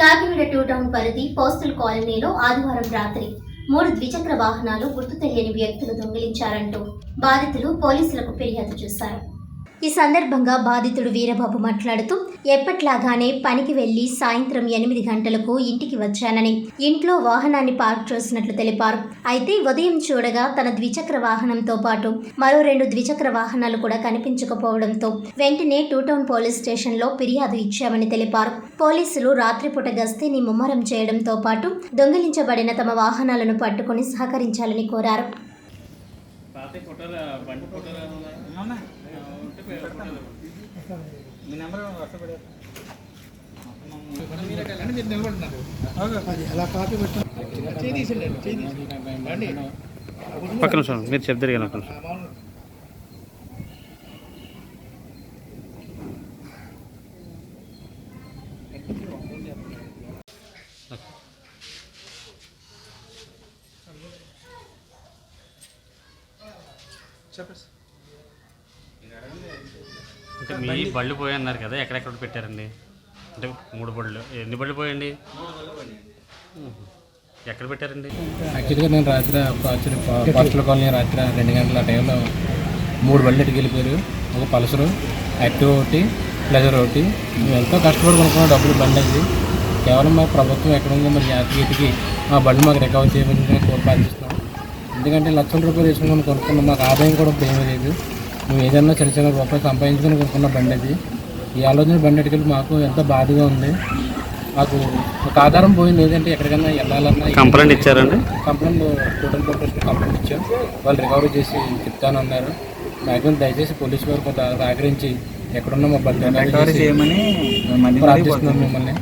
Kakinada two town పరిధి postal కాలనీలో ఆదివారం రాత్రి మూడు ద్విచక్ర వాహనాలు గుర్తు తెలియని వ్యక్తులు దొంగిలించారంటూ బాధితులు పోలీసులకు ఫిర్యాదు చేశారు. ఈ సందర్భంగా బాధితుడు వీరబాబు మాట్లాడుతూ ఎప్పట్లాగానే పనికి వెళ్ళి సాయంత్రం ఎనిమిది గంటలకు ఇంటికి వచ్చానని. ఇంట్లో వాహనాన్ని పార్క్ చేసినట్లు తెలిపారు. అయితే ఉదయం చూడగా తన ద్విచక్ర వాహనంతో పాటు మరో రెండు ద్విచక్ర వాహనాలు కూడా కనిపించకపోవడంతో వెంటనే టూ టౌన్ పోలీస్ స్టేషన్లో ఫిర్యాదు ఇచ్చామని తెలిపారు. పోలీసులు రాత్రిపూట గస్తీని ముమ్మరం చేయడంతో పాటు దొంగిలించబడిన తమ వాహనాలను పట్టుకుని సహకరించాలని కోరారు. అంటే మీరు నిలబడుతున్నారు. ఓకే. అంటే మీ బళ్ళు పోయి అన్నారు కదా ఎక్కడెక్కడ పెట్టారండి? అంటే మూడు బళ్ళు. ఎన్ని బళ్ళు పోయండి ఎక్కడ పెట్టారండి? యాక్చువల్గా నేను రాత్రి యాక్చువల్లీ పోస్టల్ కాలనీ రాత్రి రెండు గంటల టైంలో మూడు బండ్లు ఎటుకు వెళ్ళిపోయారు. ఒక పల్సరు యాక్టివ్ ఒకటి ప్లెజర్ ఒకటి. ఎంతో కష్టపడి కొనుక్కున్న డబ్బులు బండి అది. కేవలం మా ప్రభుత్వం ఎక్కడ ఉందో మరి జాతీయతకి మా బండి మాకు రికవర్ చేయమని మేము కోరుపాలిస్తున్నాం ఎందుకంటే లక్షల రూపాయలు వేసుకుని కొనుక్కున్నాం. మాకు ఆదాయం కూడా ఏమీ లేదు. మేము ఏదైనా చిన్న చిన్న రూపాయలు సంపాదించుకొని కొనుక్కున్న బండి అది. ఈ ఆలోచన బండి ఎటుకెళ్ళి మాకు ఎంతో బాధగా ఉంది. మాకు ఒక ఆధారం పోయింది. ఏదంటే ఎక్కడికైనా వెళ్ళాలన్నా కంప్లైంట్ ఇచ్చారండి? కంప్లైంట్ టోటల్ పోలీస్ కంప్లైంట్ ఇచ్చాం వాళ్ళు రికవరీ చేసి చెప్తాను అన్నారు. మ్యాక్సిమం దయచేసి పోలీసు వారు కొంత సహకరించి ఎక్కడున్నా మా బండి ప్రార్థిస్తున్నాం మిమ్మల్ని.